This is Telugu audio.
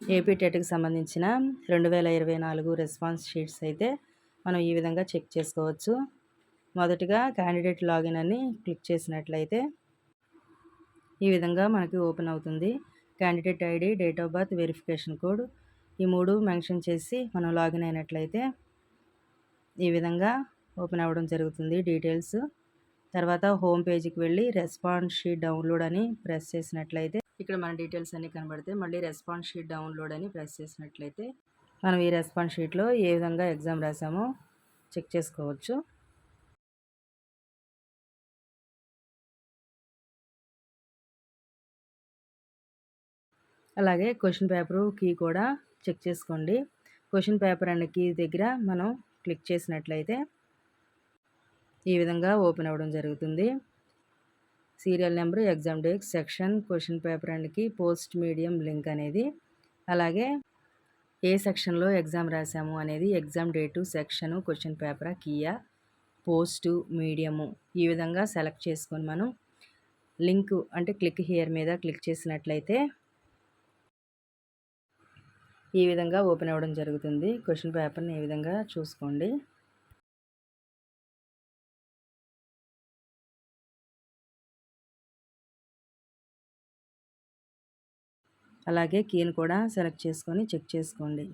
ఏపీ టెట్కి సంబంధించిన రెండు వేల ఇరవై నాలుగు రెస్పాన్స్ షీట్స్ అయితే మనం ఈ విధంగా చెక్ చేసుకోవచ్చు. మొదటగా క్యాండిడేట్ లాగిన్ అని క్లిక్ చేసినట్లయితే ఈ విధంగా మనకి ఓపెన్ అవుతుంది. Candidate ID date of birth verification code ఈ మూడు మెన్షన్ చేసి మనం లాగిన్ అయినట్లయితే ఈ విధంగా ఓపెన్ అవ్వడం జరుగుతుంది డీటెయిల్స్. తర్వాత హోమ్ పేజీకి వెళ్ళి రెస్పాన్స్ షీట్ డౌన్లోడ్ అని ప్రెస్ చేసినట్లయితే ఇక్కడ మన డీటెయిల్స్ అన్నీ కనబడితే మళ్ళీ రెస్పాన్స్ షీట్ డౌన్లోడ్ అని ప్రెస్ చేసినట్లయితే మనం ఈ రెస్పాన్స్ షీట్లో ఏ విధంగా ఎగ్జామ్ రాసామో చెక్ చేసుకోవచ్చు. అలాగే క్వశ్చన్ పేపరు కీ కూడా చెక్ చేసుకోండి. క్వశ్చన్ పేపర్ అండ్ కీ దగ్గర మనం క్లిక్ చేసినట్లయితే ఈ విధంగా ఓపెన్ అవ్వడం జరుగుతుంది. Serial number exam date section question paper అండ్కి post medium link అనేది. అలాగే ఏ సెక్షన్లో ఎగ్జామ్ రాసాము అనేది exam date section question paper Kia post medium ఈ విధంగా సెలెక్ట్ చేసుకొని మనం లింక్ అంటే క్లిక్ హియర్ మీద క్లిక్ చేసినట్లయితే ఈ విధంగా ఓపెన్ అవ్వడం జరుగుతుంది. క్వశ్చన్ పేపర్ని ఈ విధంగా చూసుకోండి. అలాగే కీని కూడా సెలెక్ట్ చేసుకొని చెక్ చేసుకోండి.